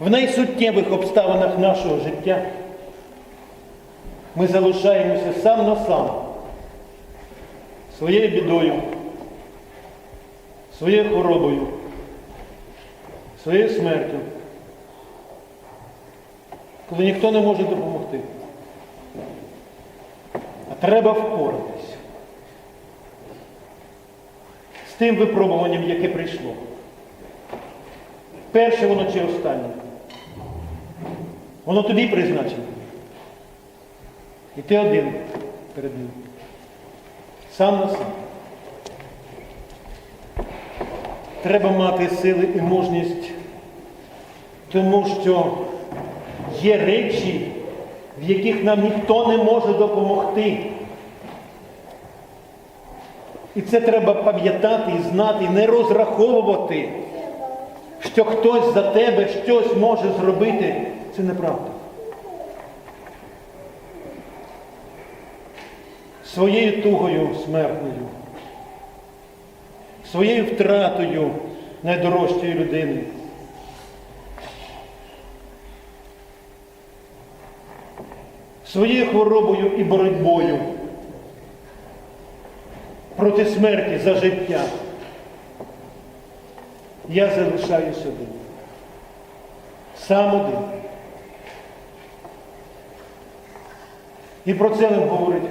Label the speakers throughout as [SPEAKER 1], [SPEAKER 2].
[SPEAKER 1] в найсуттєвих обставинах нашого життя ми залишаємося сам на сам своєю бідою, своєю хворобою, своєю смертю, коли ніхто не може допомогти. А треба впоратися з тим випробуванням, яке прийшло. Перше воно чи останнє. Воно тобі призначено. І ти один перед ним. Сам на сам. Треба мати сили і мужність, тому що є речі, в яких нам ніхто не може допомогти. І це треба пам'ятати і знати, і не розраховувати, що хтось за тебе щось може зробити. Це неправда. Своєю тугою смертною, своєю втратою найдорожчої людини. Своєю хворобою і боротьбою проти смерті за життя. Я залишаюся один. Сам один. І про це нам говорить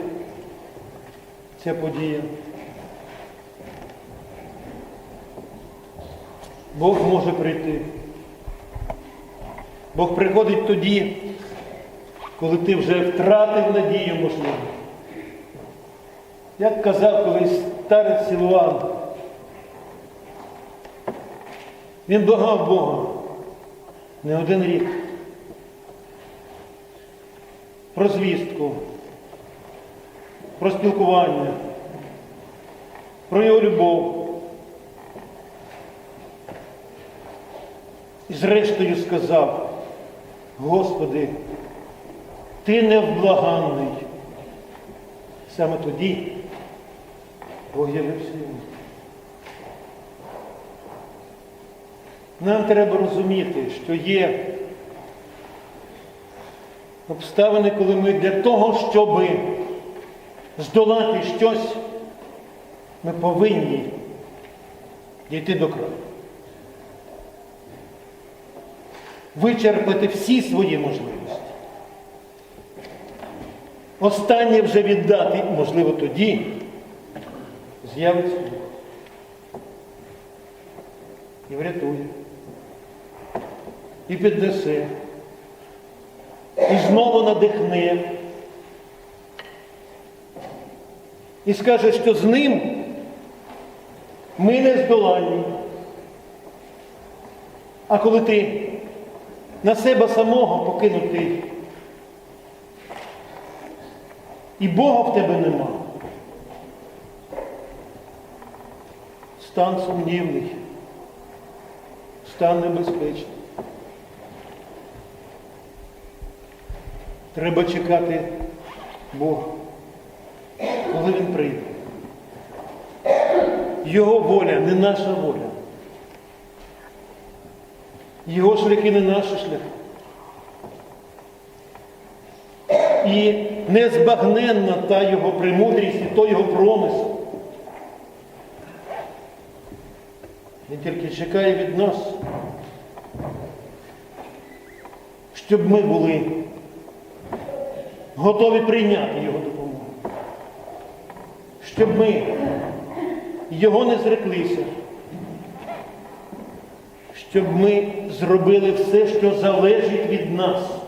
[SPEAKER 1] ця подія. Бог може прийти. Бог приходить тоді, коли ти вже втратив надію, можливо. Як казав колись старець Силуан, він благав Бога не один рік. Про звістку, про спілкування, про його любов. І зрештою сказав, Господи, ти невблаганний. Саме тоді Бог явився йому. Нам треба розуміти, що є обставини, коли ми для того, щоб здолати щось, ми повинні дійти до краю. Вичерпати всі свої можливості. Останнє вже віддати, можливо, тоді з'явиться. І врятує. І піднесе. І знову надихне. І скаже, що з ним ми не здоланні. А коли ти на себе самого покинутий, і Бога в тебе нема, стан сумнівний, стан небезпечний. Треба чекати Бога, коли Він прийде. Його воля не наша воля. Його шляхи не наші шляхи. І незбагненна та його премудрість, і той його промисел. Він тільки чекає від нас, щоб ми були готові прийняти його допомогу. Щоб ми його не зреклися. Щоб ми зробили все, що залежить від нас.